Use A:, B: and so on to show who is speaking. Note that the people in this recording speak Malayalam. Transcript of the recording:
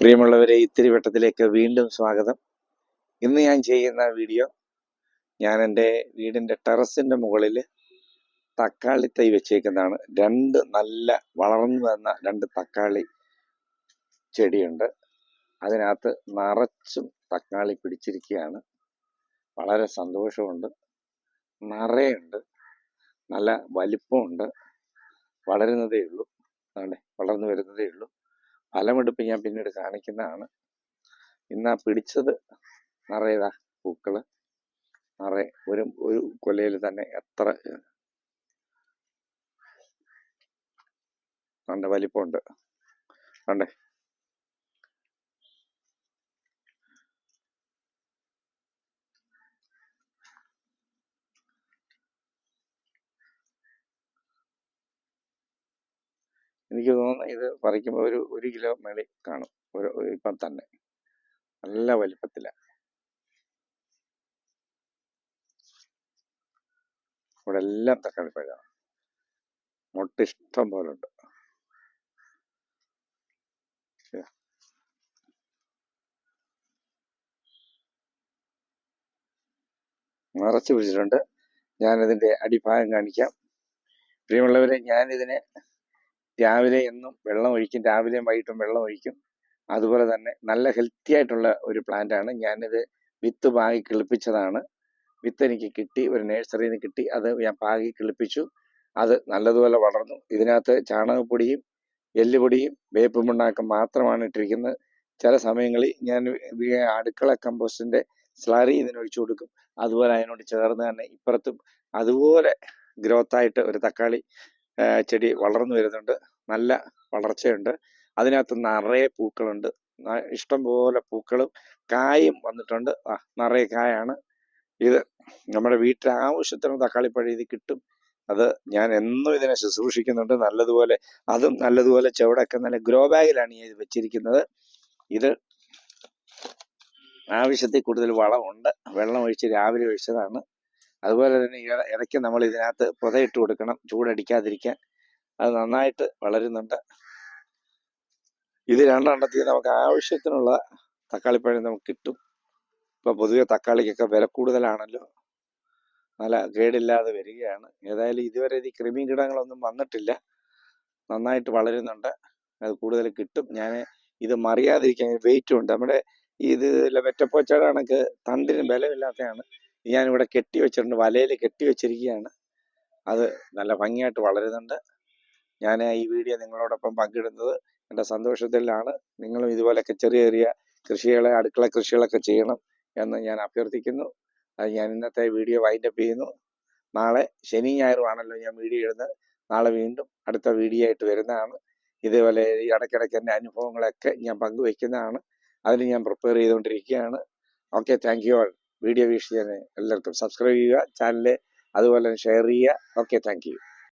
A: പ്രിയമുള്ളവരെ ഇത്തിരി വട്ടത്തിലേക്ക് വീണ്ടും സ്വാഗതം. ഇന്ന് ഞാൻ ചെയ്യുന്ന വീഡിയോ ഞാൻ എന്റെ വീടിന്റെ ടെറസിന്റെ മുകളിൽ തക്കാളി തൈ വെച്ചേക്കുന്നതാണ്. രണ്ട് നല്ല വളർന്നു വന്ന രണ്ട് തക്കാളി ചെടിയുണ്ട്. അതിനകത്ത് നിറച്ചും തക്കാളി പിടിച്ചിരിക്കുകയാണ്. വളരെ സന്തോഷമുണ്ട്. നിറയുണ്ട്. നല്ല വലിപ്പമുണ്ട്. വളരുന്നതേ ഉള്ളൂ. അതെ വളർന്നു വരുന്നതേ ഉള്ളൂ. ഫലമെടുപ്പ് ഞാൻ പിന്നീട് കാണിക്കുന്നതാണ്. ഇന്ന് ആ പിടിച്ചത് നിറയതാ പൂക്കൾ. നിറയെ ഒരു ഒരു കൊലയിൽ തന്നെ എത്ര നല്ല വലിപ്പമുണ്ട്. കണ്ടേ? എനിക്ക് തോന്നുന്നു ഇത് പറിക്കുമ്പോൾ ഒരു ഒരു കിലോ മേളിൽ കാണും. ഒരു ഇപ്പം തന്നെ. നല്ല വലിപ്പത്തിലാണ് ഇവിടെ എല്ലാം തക്കാളി പഴമാണ്. മുട്ട ഇഷ്ടം പോലെ ഉണ്ട്. നിറച്ച് പിടിച്ചിട്ടുണ്ട്. ഞാനിതിന്റെ അടിഭാഗം കാണിക്കാം. പ്രിയമുള്ളവരെ ഞാനിതിനെ രാവിലെ എന്നും വെള്ളം ഒഴിക്കും രാവിലെയും വൈകിട്ടും വെള്ളം ഒഴിക്കും. അതുപോലെ തന്നെ നല്ല ഹെൽത്തി ആയിട്ടുള്ള ഒരു പ്ലാന്റ് ആണ്. ഞാനിത് വിത്ത് പാകി കിളിപ്പിച്ചതാണ്. വിത്ത് എനിക്ക് കിട്ടി ഒരു നഴ്സറിയിൽ നിന്ന് കിട്ടി. അത് ഞാൻ പാകി കിളിപ്പിച്ചു. അത് നല്ലതുപോലെ വളർന്നു. ഇതിനകത്ത് ചാണകപ്പൊടിയും എല്ലുപൊടിയും വേപ്പ് മുണ്ണാക്കം മാത്രമാണ് ഇട്ടിരിക്കുന്നത്. ചില സമയങ്ങളിൽ ഞാൻ അടുക്കള കമ്പോസ്റ്റിന്റെ സ്ലറി ഇതിനൊഴിച്ചു കൊടുക്കും. അതുപോലെ അതിനോട് ചേർന്ന് തന്നെ ഇപ്പുറത്തും അതുപോലെ ഗ്രോത്ത് ആയിട്ട് ഒരു തക്കാളി ചെടി വളർന്നു വരുന്നുണ്ട്. നല്ല വളർച്ചയുണ്ട്. അതിനകത്ത് നിറയെ പൂക്കളുണ്ട്. ഇഷ്ടംപോലെ ഇഷ്ടം പോലെ പൂക്കളും കായും വന്നിട്ടുണ്ട്. ആ നിറയെ കായാണ്. ഇത് നമ്മുടെ വീട്ടിൽ ആവശ്യത്തിന് തക്കാളിപ്പഴം ഇത് കിട്ടും. അത് ഞാൻ എന്നും ഇതിനെ ശുശ്രൂഷിക്കുന്നുണ്ട്. നല്ലതുപോലെ അതും നല്ലതുപോലെ ചുവടൊക്കെ നല്ല ഗ്രോ ബാഗിലാണ് ഈ ഇത് വെച്ചിരിക്കുന്നത്. ഇത് ആവശ്യത്തിൽ കൂടുതൽ വളമുണ്ട്. വെള്ളം ഒഴിച്ച് രാവിലെ ഒഴിച്ചതാണ്. അതുപോലെ തന്നെ ഇടയ്ക്ക് നമ്മൾ ഇതിനകത്ത് പുതയിട്ട് കൊടുക്കണം ചൂടടിക്കാതിരിക്കാൻ. അത് നന്നായിട്ട് വളരുന്നുണ്ട്. ഇത് രണ്ടെണ്ണത്തിൽ നമുക്ക് ആവശ്യത്തിനുള്ള തക്കാളിപ്പഴം നമുക്ക് കിട്ടും. ഇപ്പൊ പൊതുവെ തക്കാളിക്കൊക്കെ വില കൂടുതലാണല്ലോ. നല്ല കേടില്ലാതെ വരികയാണ്. ഏതായാലും ഇതുവരെ ഈ കൃമി കീടങ്ങളൊന്നും വന്നിട്ടില്ല. നന്നായിട്ട് വളരുന്നുണ്ട്. അത് കൂടുതൽ കിട്ടും. ഞാൻ ഇത് മറിയാതിരിക്കാൻ വെയിറ്റും ഉണ്ട്. നമ്മുടെ ഇത് വെറ്റപ്പോച്ചയുടെ കണക്ക് തണ്ടിന് ബലമില്ലാത്തതാണ്. ഞാനിവിടെ കെട്ടി വെച്ചിട്ടുണ്ട് വലയിൽ കെട്ടി വെച്ചിരിക്കുകയാണ്. അത് നല്ല ഭംഗിയായിട്ട് വളരുന്നുണ്ട്. ഞാൻ ഈ വീഡിയോ നിങ്ങളോടൊപ്പം പങ്കിടുന്നത് എന്റെ സന്തോഷത്തിലാണ്. നിങ്ങളും ഇതുപോലെയൊക്കെ ചെറിയ ചെറിയ കൃഷികളെ അടുക്കള കൃഷികളൊക്കെ ചെയ്യണം എന്ന് ഞാൻ അഭ്യർത്ഥിക്കുന്നു. അത് ഞാൻ ഇന്നത്തെ വീഡിയോ വൈൻഡപ്പ് ചെയ്യുന്നു. നാളെ ശനി ഞായറുമാണല്ലോ ഞാൻ വീഡിയോ ഇടുന്നത്. നാളെ വീണ്ടും അടുത്ത വീഡിയോ ആയിട്ട് വരുന്നതാണ്. ഇതേപോലെ ഈ ഇടയ്ക്കിടയ്ക്ക് എന്റെ അനുഭവങ്ങളൊക്കെ ഞാൻ പങ്കുവെക്കുന്നതാണ് അതിന് ഞാൻ പ്രിപ്പയർ ചെയ്തുകൊണ്ടിരിക്കുകയാണ്. Okay thank you all video വീക്ഷിച്ചതിന് എല്ലാവർക്കും സബ്സ്ക്രൈബ് ചെയ്യുക ചാനൽ അതുപോലെ ഷെയർ ചെയ്യുക. Okay thank